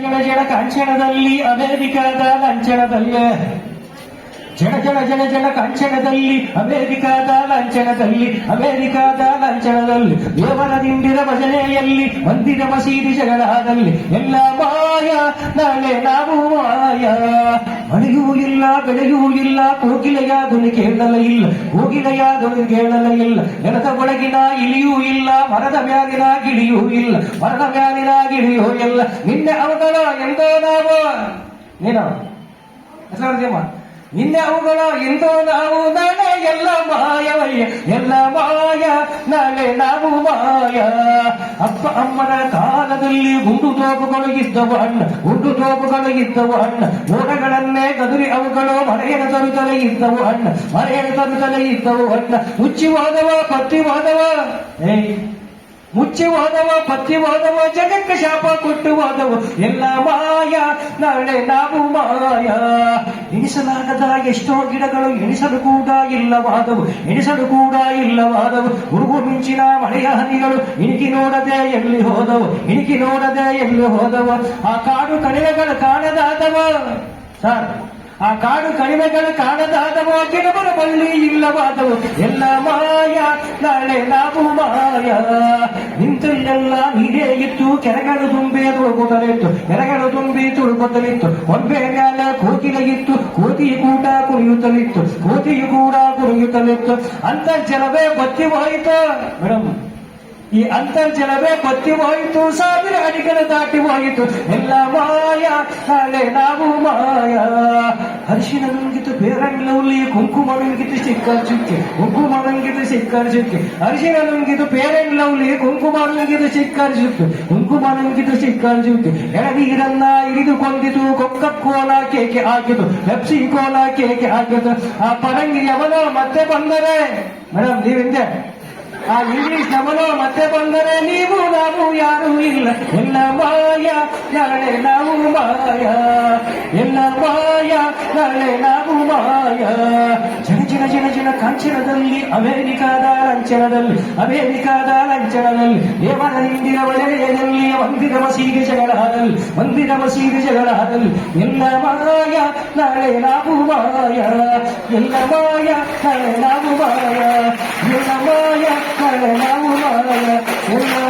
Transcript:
ಜನ ಜನ ಕಾಂಚನದಲ್ಲಿ ಅಮೆರಿಕದ ಲಾಂಛನದಲ್ಲೇ ಜನ ಜನ ಜನ ಜನ ಕಂಚನದಲ್ಲಿ ಅಮೆರಿಕದ ಲಂಚನದಲ್ಲಿ ಅಮೆರಿಕದ ಲಂಚನದಲ್ಲಿ ದೇವರ ದಿಂಡಿರ ಭಜನೆಯಲ್ಲಿ, ಮಂದಿರ ಮಸೀದಿ ಜಗಳದಲ್ಲಿ, ಎಲ್ಲ ಮಾಯ, ನಾಳೆ ನಾವು ಮಾಯ. ಮಳೆಯೂ ಇಲ್ಲ, ಬೆಳೆಯೂ ಇಲ್ಲ, ಕೋಗಿಲೆಯ ಧ್ವನಿ ಕೇಳಲೇ ಇಲ್ಲ, ಕೋಗಿಲೆಯ ಧ್ವನಿ ಕೇಳಲೇ ಇಲ್ಲ, ನೆಲದ ಒಳಗಿನ ಇಲಿಯೂ ಇಲ್ಲ, ಮರದ ಮ್ಯಾಲಿನ ಗಿಳಿಯೂ ಇಲ್ಲ, ಮರದ ಮ್ಯಾಲಿನ ಗಿಳಿಯೂ ಇಲ್ಲ. ನಿನ್ನೆ ಅವಗಳ ಎಂದೋ ನಾವು. ನೀನು? ಹೆಸರಾರ್ಜಮ್ಮ ನಿನ್ನೆ ಅವುಗಳ ಎಂದೋ ನಾವು ನಾಳೆ ಎಲ್ಲ ಮಾಯವಯ್ಯ ಎಲ್ಲ ಮಾಯ, ನಾಳೆ ನಾವು ಮಾಯ. ಅಪ್ಪ ಅಮ್ಮನ ಕಾಲದಲ್ಲಿ ಗುಂಡು ತೋಪುಗಳು ಇದ್ದವು ಅಣ್ಣ, ಗುಂಡು ತೋಪುಗಳು ಇದ್ದವು ಅಣ್ಣ. ಮೋಡಗಳನ್ನೇ ಗದುರಿ ಅವುಗಳು ಮರೆಯನ ತರುತ್ತಲೇ ಇದ್ದವು ಅಣ್ಣ ಮರೆಯನ ತರುತ್ತಲೇ ಇದ್ದವು ಅಣ್ಣ. ಮುಚ್ಚಿ ಹೋದವ ಪತ್ತಿ ಹೋದವ ಮುಚ್ಚಿ ಹೋದವ ಪತ್ತಿ ಹೋದವ ಜಗಕ್ಕೆ ಶಾಪ ಕೊಟ್ಟು ಹೋದವು ಎಲ್ಲ ಮಾಯ, ನಾಳೆ ನಾವು ಮಾಯ. ಎಣಿಸಲಾಗದ ಎಷ್ಟೋ ಗಿಡಗಳು ಎಣಿಸಲು ಕೂಡ ಇಲ್ಲವಾದವು, ಎಣಿಸಲು ಕೂಡ ಇಲ್ಲವಾದವು. ಗುರುಗು ಮಿಂಚಿನ ಮಳೆಯ ಹನಿಗಳು ಇಣಿಕಿ ನೋಡದೆ ಎಲ್ಲಿ ಹೋದವು, ಇಣಿಕಿ ನೋಡದೆ ಎಲ್ಲಿ ಹೋದವು. ಆ ಕಾಡು ಕಡೆಯಗಳು ಕಾಣದಾದವ. ಸರ್ ಆ ಕಾಡು ಕಣಿವೆಗಳ ಕಾಣದಾದವು ಗಿಡಗಳ ಬಳ್ಳಿ ಇಲ್ಲವಾದವು. ಎಲ್ಲ ಮಾಯ, ನಾಳೆ ನಾವು ಮಾಯ. ನಿಂತಲ್ಲೆಲ್ಲ ನೀರೇ ಇತ್ತು, ಕೆರೆಗಳು ತುಂಬಿ ತುಳುಕುತ್ತಲಿತ್ತು ಕೆರೆಗಳು ತುಂಬಿ ತುಳುಕುತ್ತಲಿತ್ತು ಕೊಂಬೆ ಮ್ಯಾಲ ಕೋಕಿಲೆ ಇತ್ತು, ಕೋತಿ ಕೂಡ ಕುಣಿಯುತ್ತಲಿತ್ತು, ಕೋತಿ ಕೂಡ ಕುಣಿಯುತ್ತಲಿತ್ತು. ಅಂತರ್ಜಲವೇ ಬತ್ತಿ ಹೋಯಿತು. ಈ ಅಂತರ್ಜಲವೇ ಬತ್ತಿ ಹೋಯಿತು, ಸಾವಿರ ಅಡಿಗಳು ದಾಟಿ ಹೋಯಿತು. ಎಲ್ಲ ಮಾಯ, ನಾಳೆ ನಾವು ಮಾಯ. ಅರಿಶಿನ ನುಂಗಿತು ಪೇರಂಗ್ಲೌಲಿ ಕುಂಕುಮ ನುಂಗಿತು, ಸಿಕ್ಕರ್ ಚುಕ್ಕೆ ಕುಂಕುಮ ನುಂಗಿತು, ಸಿಕ್ಕರ್ ಚುಕ್ಕೆ ಅರಿಶಿನ ನುಂಗಿತು ಪೇರಂಗ್ಲೌಲಿ ಕುಂಕುಮ ನುಂಗಿತು, ಸಿಕ್ಕರ್ ಚುಕ್ಕೆ ಕುಂಕುಮ ನುಂಗಿತು, ಸಿಕ್ಕರ್ ಚುಕ್ಕೆ ಎಳನೀರನ್ನ ಹಿಡಿದು ಕೊಂದಿತು ಕೊಕ್ಕ ಕೋಲ ಕೇಕೆ ಹಾಕಿತು, ಪೆಪ್ಸಿ ಕೋಲ ಕೇಕೆ ಹಾಕಿತು. ಆ ಪರಂಗಿ ಅವನು ಮತ್ತೆ ಬಂದರೆ. ಮೇಡಮ್ ನೀವಿಂದೆ ಆ ಇಂಗ್ಲಿಷ್ ನಮನ ಮತ್ತೆ ಬಂದರೆ ನೀವು ನಾವು ಯಾರು ಇಲ್ಲ ಎಲ್ಲ ಮಾಯ ನಾಳೆ ನಾವು ಮಾಯ ಎಲ್ಲ ಮಾಯ ನಾಳೆ ನಾವು ಮಾಯ ಜನ ಜನ ಜನ ಜನ ಕಾಂಚನದಲ್ಲಿ ಅಮೆರಿಕಾದ ಲಾಂಛನದಲ್ಲಿ ಅಮೆರಿಕಾದ ಲಾಂಛನದಲ್ಲಿ ದೇವರ ಹಿಂದಿನ ವಲಯದಲ್ಲಿ ಮಂದಿರ ಮಸೀದಿ ಜಗಳದಲ್ಲಿ ಮಂದಿರ ಮಸೀದಿ ಜಗಳದಲ್ಲಿ ಎಲ್ಲ ಮಾಯ ನಾಳೆ ನಾವು ಮಾಯ ಎಲ್ಲ ಮಾಯ ನಾಳೆ ನಾವು ಮಾಯ ಎಲ್ಲ ಮಾಯ ನಾಳೆ ನಾವು ಮಾಯ ಎಲ್ಲ ಮಾಯ ஜெயமா